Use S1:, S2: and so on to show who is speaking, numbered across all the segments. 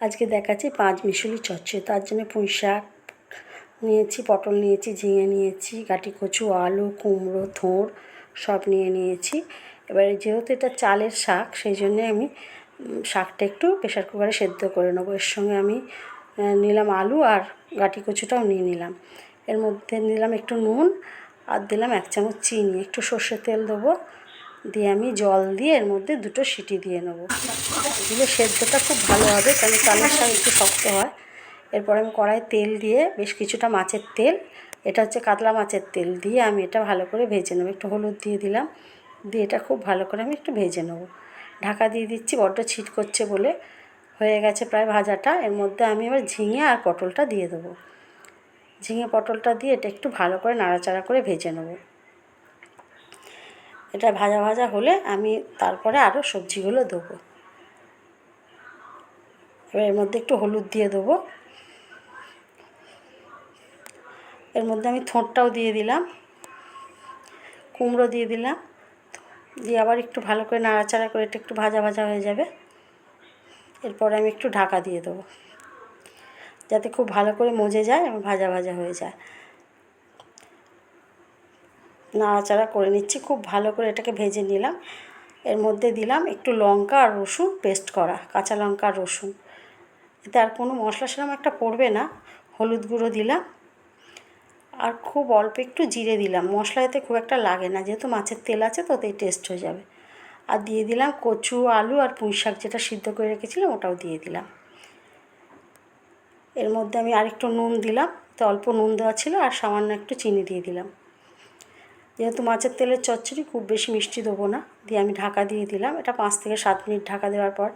S1: আজকে দেখাচ্ছি পাঁচ মিশালি চচ্চড়ি। তার জন্য পুঁই শাক নিয়েছি, পটল নিয়েছি, ঝিঙে নিয়েছি, গাটি কচু, আলু, কুমড়ো থোড় সব নিয়ে নিয়েছি। এবারে যেহেতু এটা চালের শাক, সেই জন্যে আমি শাকটা একটু প্রেশার কুকারে সেদ্ধ করে নেব। এর সঙ্গে আমি নিলাম আলু আর গাটি কচুটাও নিয়ে নিলাম। এর মধ্যে নিলাম একটু নুন আর দিলাম এক চামচ চিনি। একটু সর্ষের তেল দেবো। দিয়ে আমি জল দিয়ে এর মধ্যে দুটো সিটি দিয়ে নেব। দিলে সেদ্ধটা খুব ভালো হবে কারণ চালের শাক একটু শক্ত হয়। এরপর আমি কড়াই তেল দিয়ে বেশ কিছুটা মাছের তেল, এটা হচ্ছে কাতলা মাছের তেল দিয়ে আমি এটা ভালো করে ভেজে নেব। একটু হলুদ দিয়ে দিলাম, দিয়ে এটা খুব ভালো করে আমি একটু ভেজে নেব। ঢাকা দিয়ে দিচ্ছি, বড্ড ছিট করছে বলে হয়ে গেছে প্রায় ভাজাটা। এর মধ্যে আমি এবার ঝিঙে আর পটলটা দিয়ে দেবো। ঝিঙে পটলটা দিয়ে এটা একটু ভালো করে নাড়াচাড়া করে ভেজে নেব। এটা ভাজা ভাজা হলে আমি তারপরে আরও সবজিগুলো দেবো। এবার এর মধ্যে একটু হলুদ দিয়ে দেবো। এর মধ্যে আমি থোঁটটাও দিয়ে দিলাম। কুমড়ো দিয়ে দিলাম। দিয়ে আবার একটু ভালো করে নাড়াচাড়া করে এটা একটু ভাজা ভাজা হয়ে যাবে। এরপরে আমি একটু ঢাকা দিয়ে দেবো। যাতে খুব ভালো করে মজে যায় এবং ভাজা ভাজা হয়ে যায়। নাড়াচাড়া করে নিচ্ছি। খুব ভালো করে এটাকে ভেজে নিলাম। এর মধ্যে দিলাম একটু লঙ্কা আর রসুন পেস্ট করা, কাঁচা লঙ্কা আর রসুন। এতে আর কোনো মশলা সেরকম একটা পড়বে না। হলুদ গুঁড়ো দিলাম। আর খুব অল্প একটু জিরে দিলাম। মশলা এতে খুব একটা লাগে না। যেহেতু মাছের তেল আছে তো ওতেই টেস্ট হয়ে যাবে। আর দিয়ে দিলাম কচু, আলু আর পুঁই শাক যেটা সিদ্ধ করে রেখেছিলাম ওটাও দিয়ে দিলাম। এর মধ্যে আমি আরেকটু নুন দিলাম। তো অল্প নুন দেওয়া ছিল আর সামান্য একটু চিনি দিয়ে দিলাম। যেহেতু মাছের তেলের চচ্চড়ি, খুব বেশি মিষ্টি দেবো না। দিয়ে আমি ঢাকা দিয়ে দিলাম। এটা পাঁচ থেকে সাত মিনিট ঢাকা দেওয়ার পর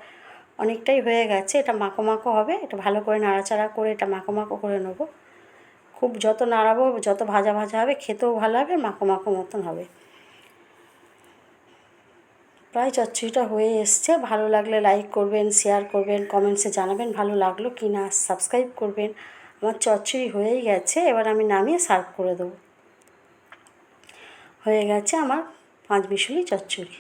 S1: অনেকটাই হয়ে গেছে। এটা মাখো মাখো হবে। এটা ভালো করে নাড়াচাড়া করে এটা মাখো মাখো করে নেব। খুব যত নাড়াবো, যত ভাজা ভাজা হবে, খেতেও ভালো হবে, মাখো মাখো মতন হবে। প্রায় চচ্চড়িটা হয়ে এসছে। ভালো লাগলে লাইক করবেন শেয়ার করবেন কমেন্টসে জানাবেন ভালো লাগল কি না সাবস্ক্রাইব করবেন। আমার চচ্চড়ি হয়েই গেছে। এবার আমি নামিয়ে সার্ভ করে দেবো। হয়ে গেছে আমার পাঁচ বিশুলি চচ্চড়ি।